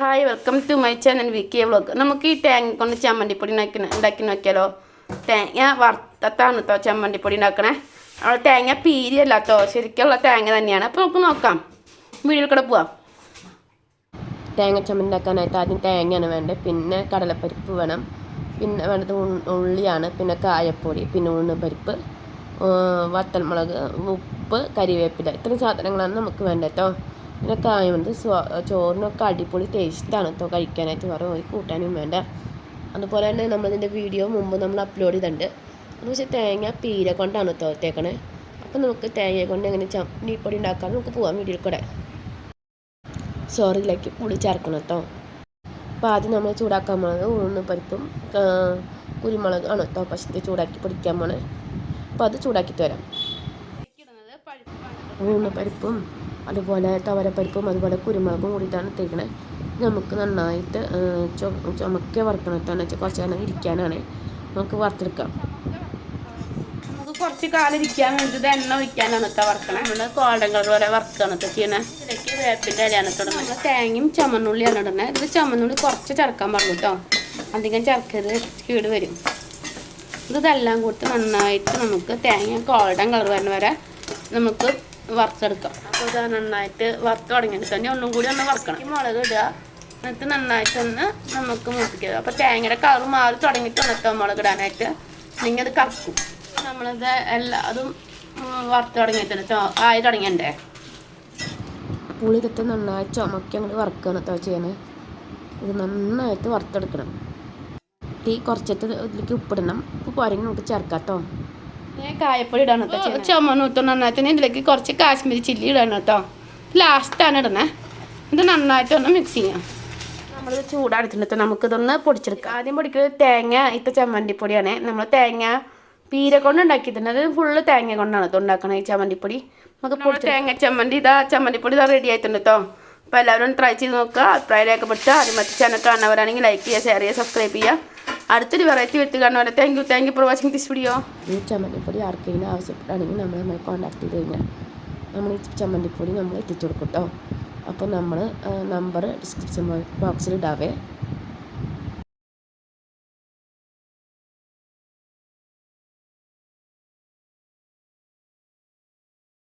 Hi welcome to my channel V K vlog നമുക്ക് ഈ തേങ്ങ കൊണ്ട് ചമ്മന്തിപ്പൊടി ഉണ്ടാക്കി ഉണ്ടാക്കി നോക്കിയാലോ? തേങ്ങ വറുത്തത്താണ് കേട്ടോ ചമ്മന്തിപ്പൊടി ഉണ്ടാക്കണേ. അവിടെ തേങ്ങ പീരിയല്ല കേട്ടോ ശരിക്കുള്ള തേങ്ങ തന്നെയാണ്. അപ്പോൾ നമുക്ക് നോക്കാം. വീഡിയോയിൽ കൂടെ പോവാം. തേങ്ങ ചമ്മന്തി ഉണ്ടാക്കാനായിട്ട് ആദ്യം തേങ്ങയാണ് വേണ്ടത്. പിന്നെ കടലപ്പരിപ്പ് വേണം. പിന്നെ വേണ്ടത് ഉള്ളിയാണ്. പിന്നെ കായപ്പൊടി പിന്നെ ഉഴുന്നുപരിപ്പ് വത്തൽമുളക് ഉപ്പ് കരിവേപ്പില. ഇത്രയും സാധനങ്ങളാണ് നമുക്ക് വേണ്ടത് കേട്ടോ പിന്നെ ആയതുകൊണ്ട് ചോറിനൊക്കെ അടിപൊളി ടേസ്റ്റാണ് കേട്ടോ കഴിക്കാനായിട്ട്. വേറെ ഒരു കൂട്ടാനും വേണ്ട. അതുപോലെ തന്നെ നമ്മളിതിന്റെ വീഡിയോ മുമ്പ് നമ്മൾ അപ്ലോഡ് ചെയ്തിട്ടുണ്ട്. അത് പക്ഷേ തേങ്ങ പീര കൊണ്ടാണ് കേട്ടോ തേക്കണേ അപ്പോൾ നമുക്ക് തേങ്ങ കൊണ്ട് എങ്ങനെ ചമ്മന്തിപ്പൊടി ഉണ്ടാക്കാൻ നമുക്ക് പോകാം വീഡിയോയിൽ കൂടെ. സോറിയിലേക്ക് പുളി ചേർക്കണം കേട്ടോ അപ്പോൾ ആദ്യം നമ്മൾ ചൂടാക്കാൻ പോണത് ഉഴുന്ന് പരിപ്പും കുരുമുളക് ആണ് കേട്ടോ പക്ഷേ ചൂടാക്കി പൊടിക്കാൻ പോണേ. അപ്പോൾ അത് ചൂടാക്കിയിട്ട് വരാം. ഉഴുന്ന് പരിപ്പും അതുപോലെ തവരപ്പരിപ്പും അതുപോലെ കുരുമുളകും കൂടിയിട്ടാണ് തേക്കണേ നമുക്ക് നന്നായിട്ട് ചുമക്കെ വറുക്കണം വെച്ചാൽ കുറച്ച് നേരം ഇരിക്കാനാണ്. നമുക്ക് വറുത്തെടുക്കാം. നമുക്ക് കുറച്ച് കാലം ഇരിക്കാൻ വേണ്ടിയിട്ട് എണ്ണ ഒഴിക്കാനാണ് കേട്ടോ വറുക്കണം. നമ്മൾ ഗോൾഡൻ കളർ വരെ വറുക്കണം കേട്ടോ ഇതിലേക്ക് വേപ്പിന്റെ ഇലയാണ് കേട്ടോ നമ്മൾ തേങ്ങയും ചുമന്നുള്ളിയാണ് ഇടുന്നത് ഇത് ചുമന്നുള്ളി കുറച്ച് ചേർക്കാൻ പറഞ്ഞു കേട്ടോ അധികം ചേർക്കരുത്. കീട് വരും. ഇത് ഇതെല്ലാം കൊടുത്ത് നന്നായിട്ട് നമുക്ക് തേങ്ങ ഗോൾഡൻ കളർ വരുന്ന വരെ നമുക്ക് വറുത്തെടുക്കാം. അപ്പോൾ ഇത് നന്നായിട്ട് വറുത്ത് തുടങ്ങിയിട്ട് തന്നെ ഒന്നും കൂടി ഒന്ന് വറുക്കണം. ഈ മുളക് ഇടുക. എന്നിട്ട് നന്നായിട്ടൊന്ന് നമുക്ക് മൂപ്പിക്കുക. അപ്പോൾ തേങ്ങയുടെ കളർ മാറി തുടങ്ങിയിട്ട് വന്നിട്ടോ മുളക് ഇടാനായിട്ട്. നിങ്ങൾ അത് കറക്കും. നമ്മളിത് എല്ലാ അതും വറുത്ത് തുടങ്ങിയിട്ടുണ്ട് ചോ- ആയി തുടങ്ങിയണ്ടേ പുളി ഇട്ടിട്ട് നന്നായി ചുമക്കി അങ്ങോട്ട് വറുക്കണം കേട്ടോ ചെയ്യണേ. ഇത് നന്നായിട്ട് വറുത്തെടുക്കണം. തീ കുറച്ചിട്ട് ഇതിലേക്ക് ഉപ്പിടണം. ഉപ്പ് പോരെങ്കിൽ നമുക്ക് ചേർക്കാം കേട്ടോ. കായപ്പൊടി ഇടാണ് കേട്ടോ ചുമന്നൂത്ത് നന്നായിട്ട്. ഇതിലേക്ക് കുറച്ച് കാശ്മീരി ചില്ലി ഇടണം കേട്ടോ. ലാസ്റ്റാണ് ഇടണേ ഇത് നന്നായിട്ട് ഒന്ന് മിക്സ് ചെയ്യാം. നമ്മൾ ചൂടാടിച്ചിട്ട് നമുക്കിതൊന്ന് പൊടിച്ചെടുക്കാം. ആദ്യം പൊടിക്കുന്നത് തേങ്ങ ഇത്ത ചമ്മന്തിപ്പൊടിയാണ്. നമ്മൾ തേങ്ങ പീര കൊണ്ട് ഉണ്ടാക്കിയിട്ടുണ്ട്. അത് ഫുള്ള് തേങ്ങ കൊണ്ടാണ് ഇത് ഉണ്ടാക്കണത് ഈ ചമ്മന്തിപ്പൊടി. നമുക്ക് തേങ്ങ ചമ്മന്തി ഇതാ ചമ്മന്തിപ്പൊടി ഇതാ റെഡി ആയിട്ടുണ്ട് കേട്ടോ അപ്പോൾ എല്ലാവരും ട്രൈ ചെയ്ത് നോക്കുക. അഭിപ്രായം രേഖപ്പെടുത്തുക. അത് മറ്റു ചാനൽ കാണുന്നവരാണെങ്കിൽ ലൈക്ക് ചെയ്യുക ഷെയർ ചെയ്യുക സബ്സ്ക്രൈബ് ചെയ്യുക. അടുത്തൊരു വെറൈറ്റി വെച്ച് കാണുന്നവരെ thank you thank you for watching this video ഈ ചമ്മന്തിപ്പൊടി ആർക്കെങ്കിലും ആവശ്യപ്പെടുകയാണെങ്കിൽ നമ്മൾ നമ്മളെ കോൺടാക്ട് ചെയ്ത് കഴിഞ്ഞാൽ നമ്മൾ ഈ ചമ്മന്തിപ്പൊടി നമ്മൾ എത്തിച്ചു കൊടുക്കും കേട്ടോ അപ്പോൾ നമ്മൾ നമ്പർ ഡിസ്ക്രിപ്ഷൻ ബോക്സിൽ ഇടാവേ.